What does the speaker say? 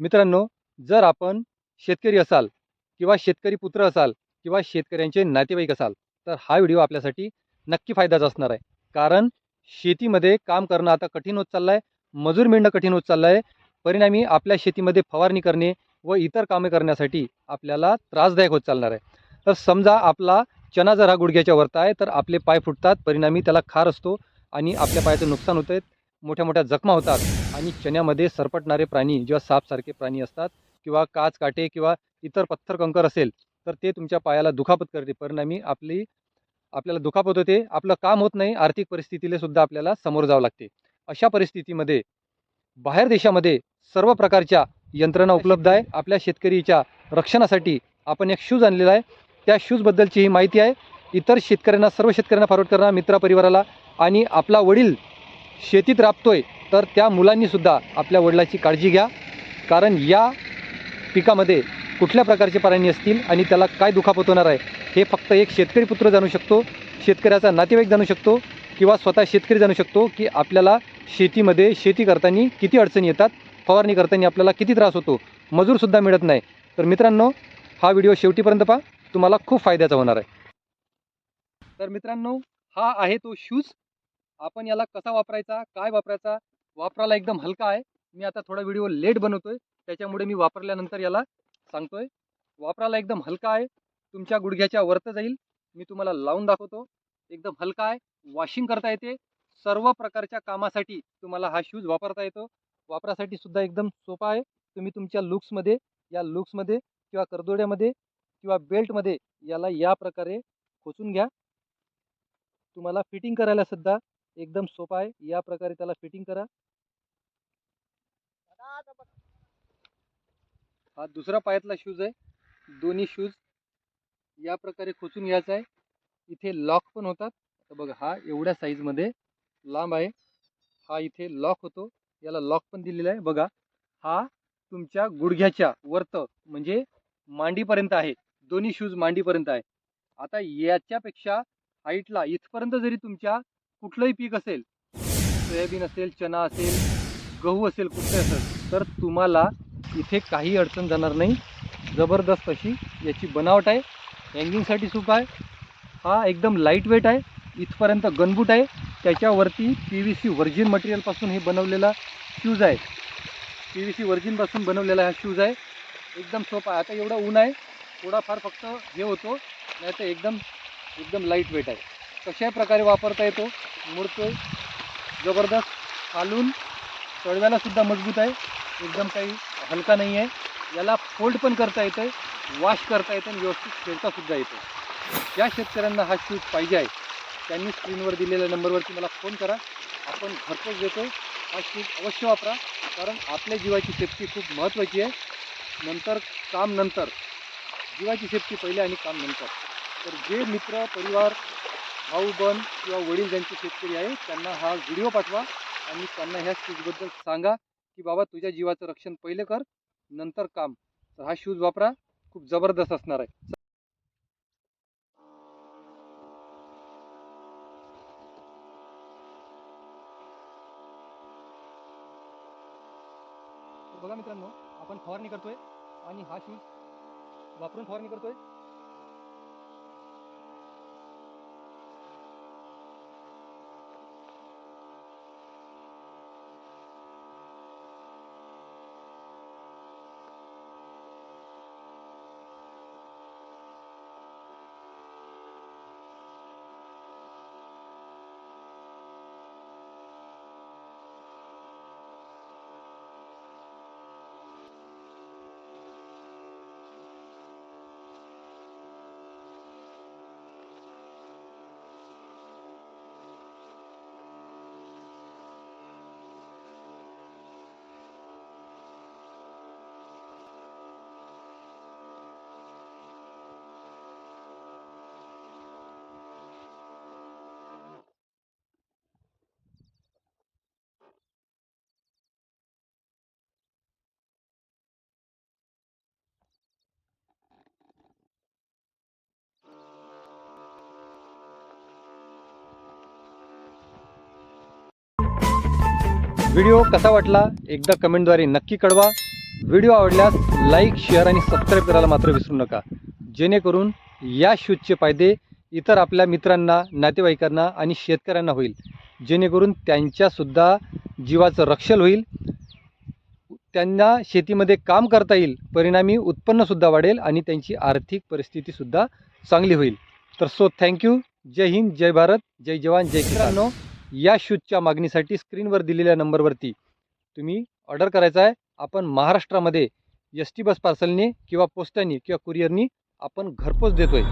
मित्रांनो जर आपण शेतकरी असाल किंवा शेतकरी पुत्र असाल किंवा शेतकऱ्यांचे नातेवाईक असाल तर हा व्हिडिओ आपल्यासाठी नक्की फायद्याचा असणार आहे. कारण शेतीमध्ये काम करणं आता कठीण होत चाललं आहे मजूर मिळणं कठीण होत चाललं आहे परिणामी आपल्या शेतीमध्ये फवारणी करणे व इतर कामे करण्यासाठी आपल्याला त्रासदायक होत चालणार आहे. तर समजा आपला चना जर हा गुडघ्याच्या वरता आहे तर आपले पाय फुटतात परिणामी त्याला खार असतो आणि आपल्या पायाचं नुकसान होतं आहे मोठ्या मोठ्या जखमा होतात. आणि चण्यामध्ये सरपटणारे प्राणी जेव्हा सापसारखे प्राणी असतात किंवा काच काटे किंवा इतर पत्थर कंकर असेल तर ते तुमच्या पायाला दुखापत करते. परिणामी आपली आपल्याला दुखापत होते. आपलं काम होत नाही. आर्थिक परिस्थितीला सुद्धा आपल्याला समोर जावं लागते. अशा परिस्थितीमध्ये बाहेर देशामध्ये सर्व प्रकारच्या यंत्रणा उपलब्ध आहे. आपल्या शेतकरीच्या रक्षणासाठी आपण एक शूज आणलेला आहे. त्या शूजबद्दलची ही माहिती आहे. इतर शेतकऱ्यांना सर्व शेतकऱ्यांना फॉरवर्ड करणार मित्रपरिवाराला आणि आपला वडील शेतीत राबतोय. तर त्या मुलांनीसुद्धा आपल्या वडिलाची काळजी घ्या. कारण या पिकामध्ये कुठल्या प्रकारचे प्राणी असतील आणि त्याला काय दुखापत होणार आहे हे फक्त एक शेतकरी पुत्र जाणू शकतो शेतकऱ्याचा नातेवाईक जाणू शकतो किंवा स्वतः शेतकरी जाणू शकतो की आपल्याला शेतीमध्ये शेती करताना किती अडचणी येतात फवारणी करताना आपल्याला किती त्रास होतो मजूरसुद्धा मिळत नाही. तर मित्रांनो हा व्हिडिओ शेवटीपर्यंत पहा तुम्हाला खूप फायद्याचा होणार आहे. तर मित्रांनो हा आहे तो शूज आपण याला कसा वापरायचा काय वापरायचा वापरायला एकदम हलका आहे. मी आता थोडा व्हिडिओ लेट बनवतोय. त्याच्यामुळे मी वापरल्यानंतर याला सांगतोय. वापरायला एकदम हलका आहे. तुमच्या गुडघ्याच्या वरत जाईल. मी तुम्हाला लावून दाखवतो. एकदम हलका आहे. वॉशिंग करता येते. सर्व प्रकारच्या कामासाठी तुम्हाला हा शूज वापरता येतो. वापरासाठी सुद्धा एकदम सोपा आहे. तुम्ही तुमच्या लुक्समध्ये या लुक्समध्ये किंवा करदोड्यामध्ये किंवा बेल्टमध्ये याला या प्रकारे खोचून घ्या. तुम्हाला फिटिंग करायला सुद्धा एकदम सोपा आहे. या प्रकारे त्याला फिटिंग करा. हा दुसरा पायातला शूज आहे. दोन्ही शूज या प्रकारे खोचून घ्यायचा आहे. इथे लॉक पण होतात. तर बघा हा एवढ्या साईजमध्ये लांब आहे. हा इथे लॉक होतो. याला लॉक पण दिलेला आहे. बघा हा तुमच्या गुडघ्याच्या वर्त म्हणजे मांडीपर्यंत आहे. दोन्ही शूज मांडीपर्यंत आहे. आता याच्यापेक्षा हाईटला इथपर्यंत जरी तुमच्या कुठलंही पीक असेल सोयाबीन असेल चना असेल गहू असेल कुठलंही असेल तर तुम्हाला इथे काही अडचण जाणार नाही. जबरदस्त अशी याची बनावट आहे. हँगिंगसाठी सोपा आहे. हा एकदम लाइट वेट आहे. इथपर्यंत गनबूट आहे. त्याच्यावरती पी व्ही सी व्हर्जिन मटेरियलपासून हे बनवलेला शूज आहे. पी व्ही सी व्हर्जिनपासून बनवलेला हा शूज आहे. एकदम सोपा आहे. आता एवढं ऊन आहे. थोडाफार फक्त हे होतो. नाही तर एकदम एकदम लाइट वेट आहे. कशा प्रकारे वापरता येतो? मुडतो जबरदस्त. खालून तळव्यालासुद्धा मजबूत आहे. एकदम काही हलका नाही आहे. याला फोल्ड पण करता येतं वॉश करता येतं आणि व्यवस्थित खेळता सुद्धा ज्या शेतकऱ्यांना हा शूज पाहिजे आहे त्यांनी स्क्रीनवर दिलेल्या नंबरवरती मला फोन करा. आपण घरपोच देतो हा शूज अवश्य वापरा कारण आपल्या जीवाची सेफ्टी खूप महत्त्वाची आहे. नंतर काम नंतर. जीवाची सेफ्टी पहिले आणि काम नंतर. तर जे मित्र परिवार भाऊ बन किंवा वडील ज्यांचे शेतकरी आहे त्यांना हा व्हिडिओ पाठवा आणि त्यांना ह्या शूजबद्दल सांगा. की बाबा तुझ्या जीवाचं रक्षण पहिले कर नंतर काम. तर हा शूज वापरा खूप जबरदस्त असणार आहे. बघा मित्रांनो आपण फवारणी करतोय आणि हा शूज वापरून फवारणी करतोय. व्हिडिओ कसा वाटला एकदा कमेंटद्वारे नक्की कळवा. व्हिडिओ आवडल्यास लाईक शेअर आणि सबस्क्राईब करायला मात्र विसरू नका. जेणेकरून या शूजचे फायदे इतर आपल्या मित्रांना नातेवाईकांना आणि शेतकऱ्यांना होईल. जेणेकरून त्यांच्यासुद्धा जीवाचं रक्षण होईल. त्यांना शेतीमध्ये काम करता येईल. परिणामी उत्पन्नसुद्धा वाढेल आणि त्यांची आर्थिक परिस्थितीसुद्धा चांगली होईल. तर सो थँक्यू. जय हिंद जय भारत जय जवान जय किसानो. या शूजच्या मागणीसाठी स्क्रीनवर दिलेल्या नंबरवरती तुम्ही ऑर्डर करायचा आहे. आपण महाराष्ट्रामध्ये एस टी बस पार्सलने किंवा पोस्टाने किंवा कुरिअरनी आपण घरपोच देतो आहे